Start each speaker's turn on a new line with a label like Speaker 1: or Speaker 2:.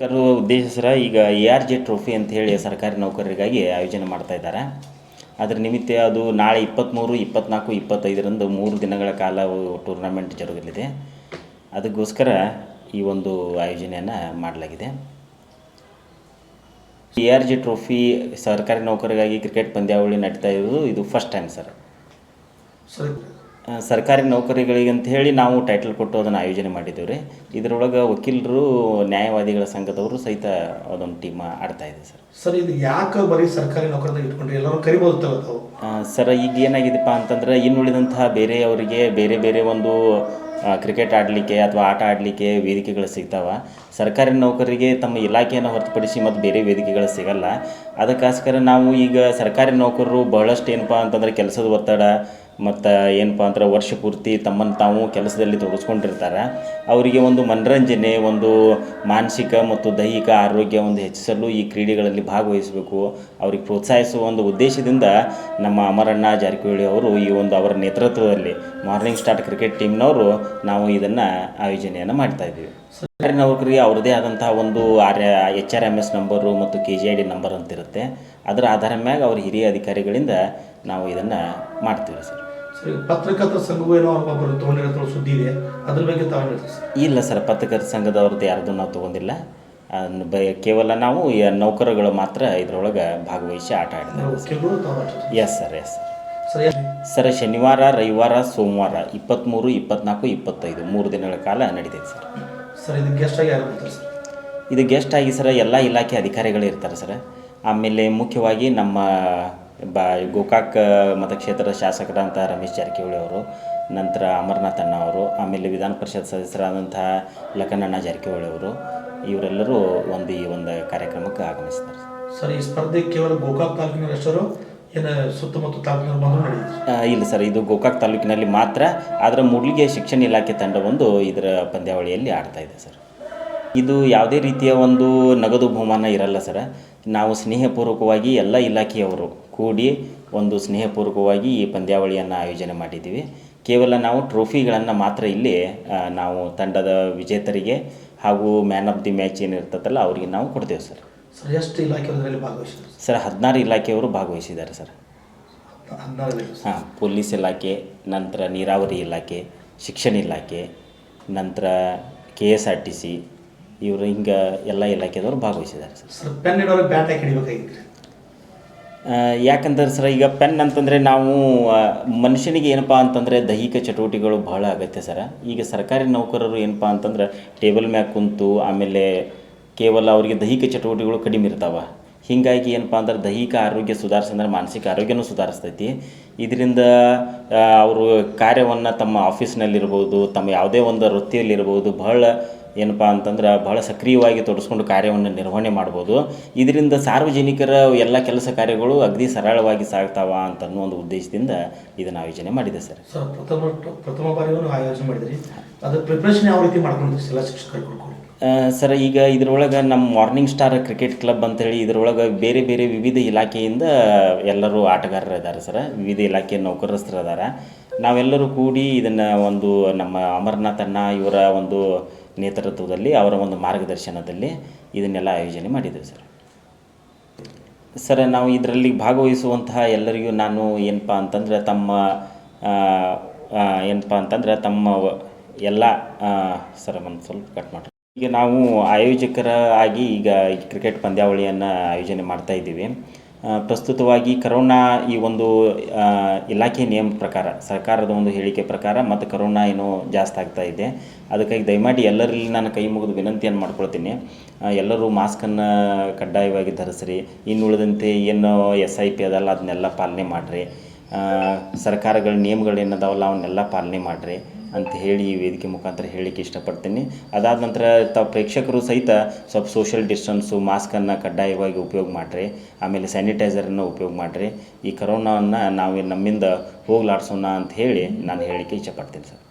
Speaker 1: ಕರು ಉದ್ದೇಶ ಸರ ಈಗ ಎ ಆರ್ ಜೆ ಟ್ರೋಫಿ ಅಂತ ಹೇಳಿ ಸರ್ಕಾರಿ ನೌಕರರಿಗಾಗಿ ಆಯೋಜನೆ ಮಾಡ್ತಾ ಇದ್ದಾರೆ. ಅದರ ನಿಮಿತ್ತ ಅದು ನಾಳೆ ಇಪ್ಪತ್ತ್ಮೂರು ಇಪ್ಪತ್ತ್ನಾಲ್ಕು ಇಪ್ಪತ್ತೈದರಂದು ಮೂರು ದಿನಗಳ ಕಾಲ ಟೂರ್ನಮೆಂಟ್ ಜರುಗಲಿದೆ. ಅದಕ್ಕೋಸ್ಕರ ಈ ಒಂದು ಆಯೋಜನೆಯನ್ನು ಮಾಡಲಾಗಿದೆ. ಎ ಆರ್ ಜೆ ಟ್ರೋಫಿ ಸರ್ಕಾರಿ ನೌಕರರಿಗಾಗಿ ಕ್ರಿಕೆಟ್ ಪಂದ್ಯಾವಳಿ ನಡೀತಾ ಇರೋದು ಇದು ಫಸ್ಟ್ ಟೈಮ್ ಸರ್
Speaker 2: ಸರಿ.
Speaker 1: ಸರ್ಕಾರಿ ನೌಕರಿಗಳಿಗೆ ಅಂತ ಹೇಳಿ ನಾವು ಟೈಟಲ್ ಕೊಟ್ಟು ಅದನ್ನು ಆಯೋಜನೆ ಮಾಡಿದ್ದೇವೆ ರೀ. ಇದರೊಳಗೆ ವಕೀಲರು ನ್ಯಾಯವಾದಿಗಳ ಸಂಘದವರು ಸಹಿತ ಅದೊಂದು ಟೀಮ್ ಆಡ್ತಾ ಇದೆ ಸರ್.
Speaker 2: ಸರ್ ಇದು ಯಾಕೆ ಬರೀ ಸರ್ಕಾರಿ ನೌಕರದಾಗ ಇಟ್ಕೊಂಡ್ರೆ? ಎಲ್ಲರೂ ಕರಿಬೋದು ತಾವು
Speaker 1: ಸರ್ ಈಗ ಏನಾಗಿದೆಪ್ಪ ಅಂತಂದ್ರೆ ಇನ್ನುಳಿದಂತಹ ಬೇರೆಯವರಿಗೆ ಬೇರೆ ಬೇರೆ ಒಂದು ಕ್ರಿಕೆಟ್ ಆಡಲಿಕ್ಕೆ ಅಥವಾ ಆಟ ಆಡಲಿಕ್ಕೆ ವೇದಿಕೆಗಳು ಸಿಗ್ತಾವೆ. ಸರ್ಕಾರಿ ನೌಕರರಿಗೆ ತಮ್ಮ ಇಲಾಖೆಯನ್ನು ಹೊರತುಪಡಿಸಿ ಮತ್ತು ಬೇರೆ ವೇದಿಕೆಗಳು ಸಿಗಲ್ಲ. ಅದಕ್ಕೋಸ್ಕರ ನಾವು ಈಗ ಸರ್ಕಾರಿ ನೌಕರರು ಬಹಳಷ್ಟು ಏನಪ್ಪ ಅಂತಂದ್ರೆ ಕೆಲಸದ ಒತ್ತಡ ಮತ್ತು ಏನಪ್ಪ ಅಂದ್ರೆ ವರ್ಷ ಪೂರ್ತಿ ತಮ್ಮನ್ನು ತಾವು ಕೆಲಸದಲ್ಲಿ ತೊಡಗಿಸ್ಕೊಂಡಿರ್ತಾರೆ ಅವರಿಗೆ ಒಂದು ಮನರಂಜನೆ, ಒಂದು ಮಾನಸಿಕ ಮತ್ತು ದೈಹಿಕ ಆರೋಗ್ಯ ಒಂದು ಹೆಚ್ಚಿಸಲು ಈ ಕ್ರೀಡೆಗಳಲ್ಲಿ ಭಾಗವಹಿಸಬೇಕು. ಅವ್ರಿಗೆ ಪ್ರೋತ್ಸಾಹಿಸುವ ಒಂದು ಉದ್ದೇಶದಿಂದ ನಮ್ಮ ಅಮರಣ್ಣ ಜಾರಕಿಹೊಳಿ ಅವರು ಈ ಒಂದು ಅವರ ನೇತೃತ್ವದಲ್ಲಿ ಮಾರ್ನಿಂಗ್ ಸ್ಟಾರ್ಟ್ ಕ್ರಿಕೆಟ್ ಟೀಮ್ನವರು ನಾವು ಇದನ್ನು ಆಯೋಜನೆಯನ್ನು ಮಾಡ್ತಾ ಇದ್ದೀವಿ. ಸರ್ಕಾರಿ ನೌಕರಿಗೆ ಅವ್ರದ್ದೇ ಆದಂತಹ ಒಂದು R, H R M S number ಮತ್ತು K G I D number ಅಂತ ಇರುತ್ತೆ ಅದರ ಆಧಾರ ಮ್ಯಾಗ ಅವ್ರ ಹಿರಿಯ ಅಧಿಕಾರಿಗಳಿಂದ ನಾವು ಇದನ್ನು ಮಾಡ್ತೀವಿ ಸರ್.
Speaker 2: ಸರಿ ಪತ್ರಕರ್ತರ ಸಂಘವೂ ಏನೋ ಒಬ್ಬರು ತೊಗೊಂಡಿರೋ ಸುದ್ದಿ ಇದೆ ಅದ್ರ ಬಗ್ಗೆ ತಾವು ಹೇಳ್ತೀವಿ ಸರ್?
Speaker 1: ಇಲ್ಲ ಸರ್ ಪತ್ರಕರ್ತ ಸಂಘದವ್ರದ್ದು ಯಾರ್ದು ನಾವು ತೊಗೊಂಡಿಲ್ಲ. ಬ ಕೇವಲ ನಾವು ನೌಕರಗಳು ಮಾತ್ರ ಇದರೊಳಗೆ ಭಾಗವಹಿಸಿ ಆಟ
Speaker 2: ಆಡಿದ್ವಿ
Speaker 1: yes sir yes sir
Speaker 2: sir
Speaker 1: ಶನಿವಾರ ರವಿವಾರ ಸೋಮವಾರ ಇಪ್ಪತ್ತ್ಮೂರು ಇಪ್ಪತ್ನಾಲ್ಕು ಇಪ್ಪತ್ತೈದು ಮೂರು ದಿನಗಳ ಕಾಲ ನಡೀತೈತೆ ಸರ್.
Speaker 2: ಸರ್ ಇದು ಗೆಸ್ಟ್ ಆಗಿ ಯಾರು ಬರ್ತಾರೆ ಸರ್?
Speaker 1: ಇದು ಗೆಸ್ಟ್ ಆಗಿ ಸರ್ ಎಲ್ಲ ಇಲಾಖೆ ಅಧಿಕಾರಿಗಳು ಇರ್ತಾರೆ ಸರ್. ಆಮೇಲೆ ಮುಖ್ಯವಾಗಿ ನಮ್ಮ ಬ ಗೋಕಾಕ್ ಮತಕ್ಷೇತ್ರದ ಶಾಸಕರಂಥ ರಮೇಶ್ ಜಾರಕಿಹೊಳಿ ಅವರು ನಂತರ ಅಮರನಾಥ್ ಅಣ್ಣ ಅವರು ಆಮೇಲೆ ವಿಧಾನ ಪರಿಷತ್ ಸದಸ್ಯರಾದಂತಹ ಲಕ್ಕನಣ್ಣ ಜಾರಕಿಹೊಳಿ ಅವರು ಇವರೆಲ್ಲರೂ ಒಂದು ಈ ಒಂದು ಕಾರ್ಯಕ್ರಮಕ್ಕೆ ಆಗಮಿಸ್ತಾರೆ ಸರ್
Speaker 2: ಈ ಸ್ಪರ್ಧೆ ಕೇವಲ ಗೋಕಾಕ್ ತಾಲೂಕಿನ ಹೆಸರು ಏನು ಸುತ್ತಮುತ್ತ ತಾಲೂಕಿನ
Speaker 1: ಇಲ್ಲ ಸರ್ ಇದು ಗೋಕಾಕ್ ತಾಲೂಕಿನಲ್ಲಿ ಮಾತ್ರ ಆದರೆ ಮೂಡ್ಲಿಗೆ ಶಿಕ್ಷಣ ಇಲಾಖೆ ತಂಡ ಒಂದು ಇದರ ಪಂದ್ಯಾವಳಿಯಲ್ಲಿ ಆಡ್ತಾ ಇದೆ ಸರ್. ಇದು ಯಾವುದೇ ರೀತಿಯ ಒಂದು ನಗದು ಬಹುಮಾನ ಇರಲ್ಲ ಸರ್. ನಾವು ಸ್ನೇಹಪೂರ್ವಕವಾಗಿ ಎಲ್ಲ ಇಲಾಖೆಯವರು ಕೂಡಿ ಒಂದು ಸ್ನೇಹಪೂರ್ವಕವಾಗಿ ಈ ಪಂದ್ಯಾವಳಿಯನ್ನು ಆಯೋಜನೆ ಮಾಡಿದ್ದೀವಿ. ಕೇವಲ ನಾವು ಟ್ರೋಫಿಗಳನ್ನು ಮಾತ್ರ ಇಲ್ಲಿ ನಾವು ತಂಡದ ವಿಜೇತರಿಗೆ ಹಾಗೂ ಮ್ಯಾನ್ ಆಫ್ ದಿ ಮ್ಯಾಚ್ ಏನಿರ್ತದಲ್ಲ ಅವರಿಗೆ ನಾವು ಕೊಡ್ತೇವೆ ಸರ್.
Speaker 2: ಸರ್ ಎಷ್ಟು ಇಲಾಖೆಯವರಲ್ಲಿ ಭಾಗವಹಿಸಿದ್ದಾರೆ ಭಾಗವಹಿಸಿದ್ರು
Speaker 1: ಸರ್ ಹದಿನಾರು ಇಲಾಖೆಯವರು ಭಾಗವಹಿಸಿದ್ದಾರೆ ಸರ್. ಹಾಂ ಪೊಲೀಸ್ ಇಲಾಖೆ ನಂತರ ನೀರಾವರಿ ಇಲಾಖೆ ಶಿಕ್ಷಣ ಇಲಾಖೆ ನಂತರ K S R T C ಇವರು ಹಿಂಗೆ ಎಲ್ಲ ಇಲಾಖೆದವರು ಭಾಗವಹಿಸಿದ್ದಾರೆ ಸರ್.
Speaker 2: ಸರ್ ಪೆನ್ ಇಡೋರಿಗೆ ಬ್ಯಾಟ್ ಹಾಕಿ ಹಿಡಿಬೇಕಾಗಿತ್ತು
Speaker 1: ಆ, ಯಾಕಂದ್ರೆ ಸರ್ ಈಗ ಪೆನ್ ಅಂತಂದರೆ ನಾವು ಮನುಷ್ಯನಿಗೆ ಏನಪ್ಪ ಅಂತಂದರೆ ದೈಹಿಕ ಚಟುವಟಿಕೆಗಳು ಬಹಳ ಅಗತ್ಯ ಸರ. ಈಗ ಸರ್ಕಾರಿ ನೌಕರರು ಏನಪ್ಪ ಅಂತಂದ್ರೆ ಟೇಬಲ್ ಮ್ಯಾಗ ಕುಂತು ಆಮೇಲೆ ಕೇವಲ ಅವರಿಗೆ ದೈಹಿಕ ಚಟುವಟಿಕೆಗಳು ಕಡಿಮೆ ಇರ್ತಾವೆ. ಹೀಗಾಗಿ ಏನಪ್ಪ ಅಂದ್ರೆ ದೈಹಿಕ ಆರೋಗ್ಯ ಸುಧಾರಿಸಂದ್ರೆ ಮಾನಸಿಕ ಆರೋಗ್ಯನೂ ಸುಧಾರಿಸ್ತೈತಿ. ಇದರಿಂದ ಅವರು ಕಾರ್ಯವನ್ನು ತಮ್ಮ ಆಫೀಸ್ನಲ್ಲಿರ್ಬೋದು ತಮ್ಮ ಯಾವುದೇ ಒಂದು ವೃತ್ತಿಯಲ್ಲಿರ್ಬೋದು ಬಹಳ ಏನಪ್ಪ ಅಂತಂದ್ರೆ ಬಹಳ ಸಕ್ರಿಯವಾಗಿ ತೊಡಸ್ಕೊಂಡು ಕಾರ್ಯವನ್ನು ನಿರ್ವಹಣೆ ಮಾಡ್ಬೋದು. ಇದರಿಂದ ಸಾರ್ವಜನಿಕರ ಎಲ್ಲ ಕೆಲಸ ಕಾರ್ಯಗಳು ಅಗದಿ ಸರಳವಾಗಿ ಸಾಗ್ತಾವ ಅಂತ ಅನ್ನೋ ಒಂದು ಉದ್ದೇಶದಿಂದ ಇದನ್ನು ಆಯೋಜನೆ ಮಾಡಿದೆ ಸರ್.
Speaker 2: ಸರ್ ಪ್ರಥಮ ಪ್ರಥಮ ಬಾರಿಯನ್ನು ಆಯೋಜನೆ ಮಾಡಿದ್ರಿ. ಅದರ ಪ್ರಿಪ್ರೇಷನ್ ಯಾವ ರೀತಿ ಮಾಡ್ಕೊಂಡಿದ್ರಿ ಎಲ್ಲ ಶಿಕ್ಷಕರು
Speaker 1: ಸರ್ ಈಗ ಇದರೊಳಗೆ ನಮ್ಮ ಮಾರ್ನಿಂಗ್ ಸ್ಟಾರ್ ಕ್ರಿಕೆಟ್ ಕ್ಲಬ್ ಅಂತೇಳಿ ಇದರೊಳಗೆ ಬೇರೆ ಬೇರೆ ವಿವಿಧ ಇಲಾಖೆಯಿಂದ ಎಲ್ಲರೂ ಆಟಗಾರರು ಇದ್ದಾರೆ ಸರ್. ವಿವಿಧ ಇಲಾಖೆಯ ನೌಕರಸ್ಥರು ಇದ್ದಾರೆ ನಾವೆಲ್ಲರೂ ಕೂಡಿ ಇದನ್ನು ಒಂದು ನಮ್ಮ ಅಮರನಾಥಣ್ಣ ಇವರ ಒಂದು ನೇತೃತ್ವದಲ್ಲಿ ಅವರ ಒಂದು ಮಾರ್ಗದರ್ಶನದಲ್ಲಿ ಇದನ್ನೆಲ್ಲ ಆಯೋಜನೆ ಮಾಡಿದ್ದೇವೆ ಸರ್. ಸರ್, ನಾವು ಇದರಲ್ಲಿ ಭಾಗವಹಿಸುವಂತಹ ಎಲ್ಲರಿಗೂ ನಾನು ಏನಪ್ಪ ಅಂತಂದ್ರೆ ತಮ್ಮ ಏನಪ್ಪ ಅಂತಂದ್ರೆ ತಮ್ಮ ಎಲ್ಲ ಸರ್, ಒಂದು ಸ್ವಲ್ಪ ಕಟ್ ಮಾಡಿ ಈಗ ನಾವು ಆಯೋಜಕರ ಆಗಿ ಈಗ ಕ್ರಿಕೆಟ್ ಪಂದ್ಯಾವಳಿಯನ್ನು ಆಯೋಜನೆ ಮಾಡ್ತಾ ಇದ್ದೀವಿ. ಪ್ರಸ್ತುತವಾಗಿ ಕರೋನಾ ಈ ಒಂದು ಇಲಾಖೆ ನಿಯಮ ಪ್ರಕಾರ, ಸರ್ಕಾರದ ಒಂದು ಹೇಳಿಕೆ ಪ್ರಕಾರ ಮತ್ತು ಕರೋನಾ ಏನೋ ಜಾಸ್ತಿ ಆಗ್ತಾ ಇದೆ. ಅದಕ್ಕಾಗಿ ದಯಮಾಡಿ ಎಲ್ಲರಲ್ಲಿ ನಾನು ಕೈ ಮುಗಿದು ವಿನಂತಿಯನ್ನು ಮಾಡ್ಕೊಳ್ತೀನಿ. ಎಲ್ಲರೂ ಮಾಸ್ಕನ್ನು ಕಡ್ಡಾಯವಾಗಿ ಧರಿಸ್ರಿ. ಇನ್ನುಳಿದಂತೆ ಏನು ಎಸ್ ಐ ಪಿ ಅದಲ್ಲ ಅದನ್ನೆಲ್ಲ ಪಾಲನೆ ಮಾಡಿರಿ. ಸರ್ಕಾರಗಳ ನಿಯಮಗಳೇನದಾವಲ್ಲ ಅವನ್ನೆಲ್ಲ ಪಾಲನೆ ಮಾಡಿರಿ. ಅಂತ ಹೇಳಿ ಈ ವೇದಿಕೆ ಮುಖಾಂತರ ಹೇಳಲಿಕ್ಕೆ ಇಷ್ಟಪಡ್ತೀನಿ. ಅದಾದ ನಂತರ ತಾವು ಪ್ರೇಕ್ಷಕರು ಸಹಿತ ಸ್ವಲ್ಪ ಸೋಷಿಯಲ್ ಡಿಸ್ಟೆನ್ಸು ಮಾಸ್ಕನ್ನು ಕಡ್ಡಾಯವಾಗಿ ಉಪಯೋಗ ಮಾಡಿರಿ. ಆಮೇಲೆ ಸ್ಯಾನಿಟೈಸರನ್ನು ಉಪಯೋಗ ಮಾಡಿರಿ. ಈ ಕರೋನಾವನ್ನು ನಾವು ನಮ್ಮಿಂದ ಹೋಗ್ಲಾಡ್ಸೋಣ ಅಂತ ಹೇಳಿ ನಾನು ಹೇಳಲಿಕ್ಕೆ ಇಷ್ಟಪಡ್ತೀನಿ ಸರ್.